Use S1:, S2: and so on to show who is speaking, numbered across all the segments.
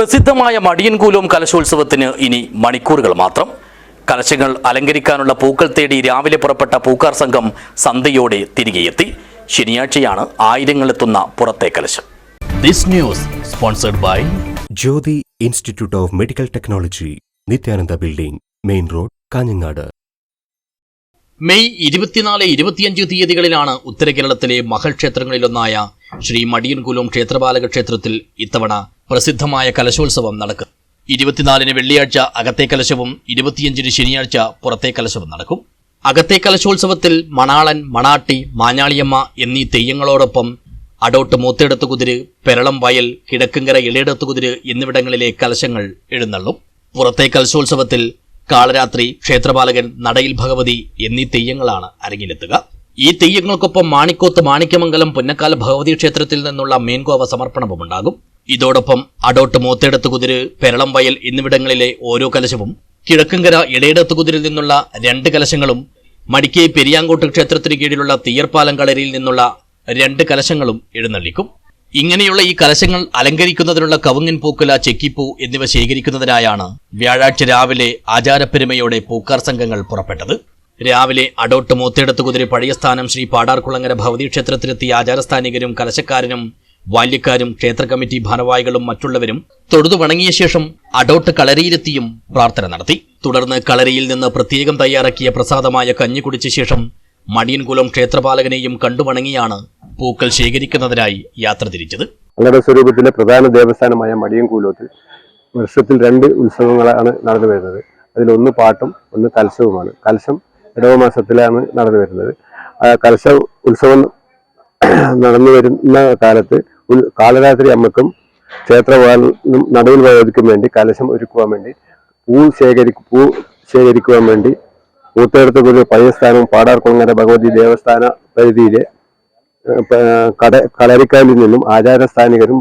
S1: പ്രസിദ്ധമായ മടിയൻകൂലം കലശോത്സവത്തിന് ഇനി മണിക്കൂറുകൾ മാത്രം. കലശങ്ങൾ അലങ്കരിക്കാനുള്ള പൂക്കൾ തേടി രാവിലെ പുറപ്പെട്ട പൂക്കാർ സംഘം സന്ധ്യയോടെ തിരികെയെത്തി ശനിയാഴ്ചയാണ് ആയിരങ്ങളെത്തുന്ന പുറത്തെ കലശം. This news sponsored by
S2: Jyothi institute of medical technology Nithyananda building main road Kanhangad.
S1: May ഇരുപത്തിനാല് ഇരുപത്തിയഞ്ച് തീയതികളിലാണ് ഉത്തര കേരളത്തിലെ മഹൽ ക്ഷേത്രങ്ങളിലൊന്നായ ശ്രീ മടിയൻകുലം ക്ഷേത്രപാലക ക്ഷേത്രത്തിൽ ഇത്തവണ പ്രസിദ്ധമായ കലശോത്സവം നടക്കും. ഇരുപത്തിനാലിന് വെള്ളിയാഴ്ച അകത്തെ കലശവും ഇരുപത്തിയഞ്ചിന് ശനിയാഴ്ച പുറത്തെ കലശവും നടക്കും. അകത്തെ കലശോത്സവത്തിൽ മണാളൻ മണാട്ടി മാഞ്ഞാളിയമ്മ എന്നീ തെയ്യങ്ങളോടൊപ്പം അടോട്ട് മൂത്തെടുത്ത് കുതിര് പെരളം വയൽ കിഴക്കങ്കര ഇളയെടുത്ത് കുതിര് എന്നിവിടങ്ങളിലെ കലശങ്ങൾ എഴുന്നള്ളും. പുറത്തെ കലശോത്സവത്തിൽ കാളരാത്രി ക്ഷേത്രപാലകൻ നടയിൽ ഭഗവതി എന്നീ തെയ്യങ്ങളാണ് അരങ്ങിലെത്തുക. ഈ തെയ്യങ്ങൾക്കൊപ്പം മാണിക്കോത്ത് മാണിക്യമംഗലം പുന്നക്കാല ഭഗവതി ക്ഷേത്രത്തിൽ നിന്നുള്ള മേൻകോവ സമർപ്പണവുമുണ്ടാകും. ഇതോടൊപ്പം അടോട്ട് മൂത്തേടത്ത് കുതിര് പെരളം വയൽ എന്നിവിടങ്ങളിലെ ഓരോ കലശവും കിഴക്കങ്കര ഇടയിടത്ത് കുതിരിൽ നിന്നുള്ള രണ്ട് കലശങ്ങളും മടിക്കൈ പെരിയാങ്കോട്ട് ക്ഷേത്രത്തിന് കീഴിലുള്ള തീയർപ്പാലം കളരിയിൽ നിന്നുള്ള രണ്ട് കലശങ്ങളും എഴുന്നള്ളിക്കും. ഇങ്ങനെയുള്ള ഈ കലശങ്ങൾ അലങ്കരിക്കുന്നതിനുള്ള കവുങ്ങൻ പൂക്കുല ചെക്കിപ്പൂ എന്നിവ ശേഖരിക്കുന്നതിനായാണ് വ്യാഴാഴ്ച രാവിലെ ആചാരപ്പെരുമയോടെ പൂക്കാർ സംഘങ്ങൾ പുറപ്പെട്ടത്. രാവിലെ അടോട്ട് മൂത്തേടത്ത് കുതിരി പഴയ സ്ഥാനം ശ്രീ പാടാർകുളങ്ങര ഭവതി ക്ഷേത്രത്തിലെത്തിയ ആചാരസ്ഥാനികരും കലശക്കാരനും ബാല്യക്കാരും ക്ഷേത്ര കമ്മിറ്റി ഭാരവാഹികളും മറ്റുള്ളവരും തൊഴുതു വണങ്ങിയ ശേഷം അടോട്ട് കളരിയിലെത്തിയും പ്രാർത്ഥന നടത്തി. തുടർന്ന് കളരിയിൽ നിന്ന് പ്രത്യേകം തയ്യാറാക്കിയ പ്രസാദമായ കഞ്ഞി കുടിച്ച ശേഷം മടിയൻകുലം ക്ഷേത്രപാലകനെയും കണ്ടുവണങ്ങിയാണ് പൂക്കൾ ശേഖരിക്കുന്നതിനായി യാത്ര തിരിച്ചത്.
S3: സ്വരൂപത്തിലെ പ്രധാന ദേവസ്ഥാനമായ മടിയൻകൂലത്തിൽ വർഷത്തിൽ രണ്ട് ഉത്സവങ്ങളാണ് നടന്നു വരുന്നത്. അതിലൊന്ന് പാട്ടും ഒന്ന് കലശവുമാണ്. കലശം ഇടവ മാസത്തിലാണ് നടന്നു വരുന്നത്. കലശ ഉത്സവം നടന്നു വരുന്ന കാലത്ത് കാലരാത്രി അമ്മക്കും ക്ഷേത്രവാലിനും നടുവിൽ വയതിക്കും വേണ്ടി കലശം ഒരുക്കുവാൻ വേണ്ടി പൂ ശേഖരി പൂ ശേഖരിക്കുവാൻ വേണ്ടി മൂത്തേടത്ത് ഒരു പഴയ സ്ഥാനവും പാടാർകുളങ്ങര ഭഗവതി ദേവസ്ഥാന പരിധിയിലെ കട കളരിക്കാലിൽ നിന്നും ആചാരസ്ഥാനികരും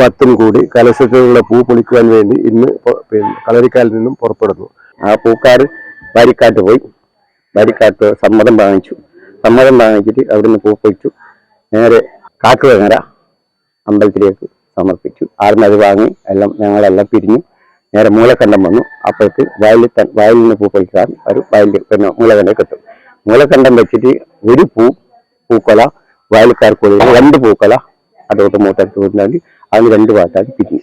S3: പത്തും കൂടി കലശത്തിലുള്ള പൂ പൊളിക്കുവാൻ വേണ്ടി ഇന്ന് കളരിക്കാലിൽ നിന്നും പുറപ്പെടുന്നു.
S4: ആ പൂക്കാർ വരിക്കാട്ട് പോയി. വരിക്കാട്ട് സമ്മതം വാങ്ങിച്ചു. സമ്മതം വാങ്ങിച്ചിട്ട് അവിടുന്ന് പൂ പൊഴിച്ചു നേരെ കാട്ടുവങ്ങര അമ്പലത്തിലേക്ക് സമർപ്പിച്ചു. ആടുന്ന് അത് വാങ്ങി എല്ലാം ഞങ്ങളെല്ലാം പിരിഞ്ഞു. നേരെ മൂലക്കണ്ടം വന്നു. അപ്പോഴേക്ക് വയലിൽ തൻ വയലിൽ നിന്ന് പൂ പൊളിക്കാൻ ഒരു വയലിൽ പിന്നെ മൂലക്കണ്ടം കിട്ടും. മൂലക്കണ്ടം വെച്ചിട്ട് ഒരു പൂ പൂക്കൊല വയൽക്കാർക്ക് രണ്ട് പൂക്കൊല അതോട്ട് മൂത്തടുത്ത് കൊടുത്താൽ അതിന് രണ്ട് പാട്ടാക്കി പിരിഞ്ഞു.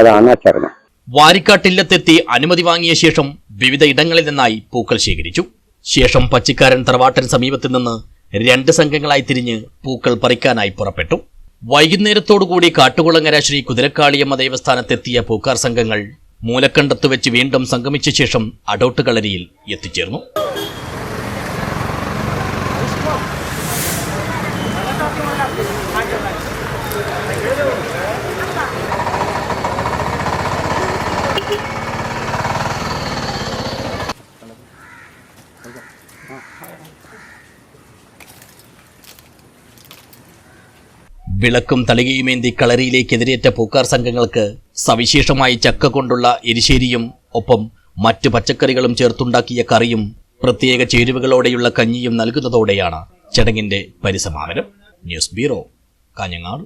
S4: അതാണ് ആ ചടങ്ങ്
S1: വാരിക്കാട്ടില്ലത്തെത്തി അനുമതി വാങ്ങിയ ശേഷം വിവിധ ഇടങ്ങളിൽ നിന്നായി പൂക്കൾ ശേഖരിച്ചു. ശേഷം പച്ചിക്കാരൻ തറവാട്ടൻ സമീപത്തു നിന്ന് രണ്ട് സംഘങ്ങളായി തിരിഞ്ഞ് പൂക്കൾ പറിക്കാനായി പുറപ്പെട്ടു. വൈകുന്നേരത്തോടുകൂടി കാട്ടുകുളങ്ങര ശ്രീ കുതിരക്കാളിയമ്മ ദേവസ്ഥാനത്തെത്തിയ പൂക്കാർ സംഘങ്ങൾ മൂലക്കണ്ടത്ത് വെച്ച് വീണ്ടും സംഗമിച്ച ശേഷം അടോട്ട് കളരിയിൽ എത്തിച്ചേർന്നു. വിളക്കും തളികയുമേന്തി കളരിയിലേക്ക് എതിരേറ്റ പൂക്കാർ സംഘങ്ങൾക്ക് സവിശേഷമായി ചക്ക കൊണ്ടുള്ള എരിശ്ശേരിയും ഒപ്പം മറ്റു പച്ചക്കറികളും ചേർത്തുണ്ടാക്കിയ കറിയും പ്രത്യേക ചേരുവകളോടെയുള്ള കഞ്ഞിയും നൽകുന്നതോടെയാണ് ചടങ്ങിന്റെ പരിസമാപനം. News bureau Kanhangad.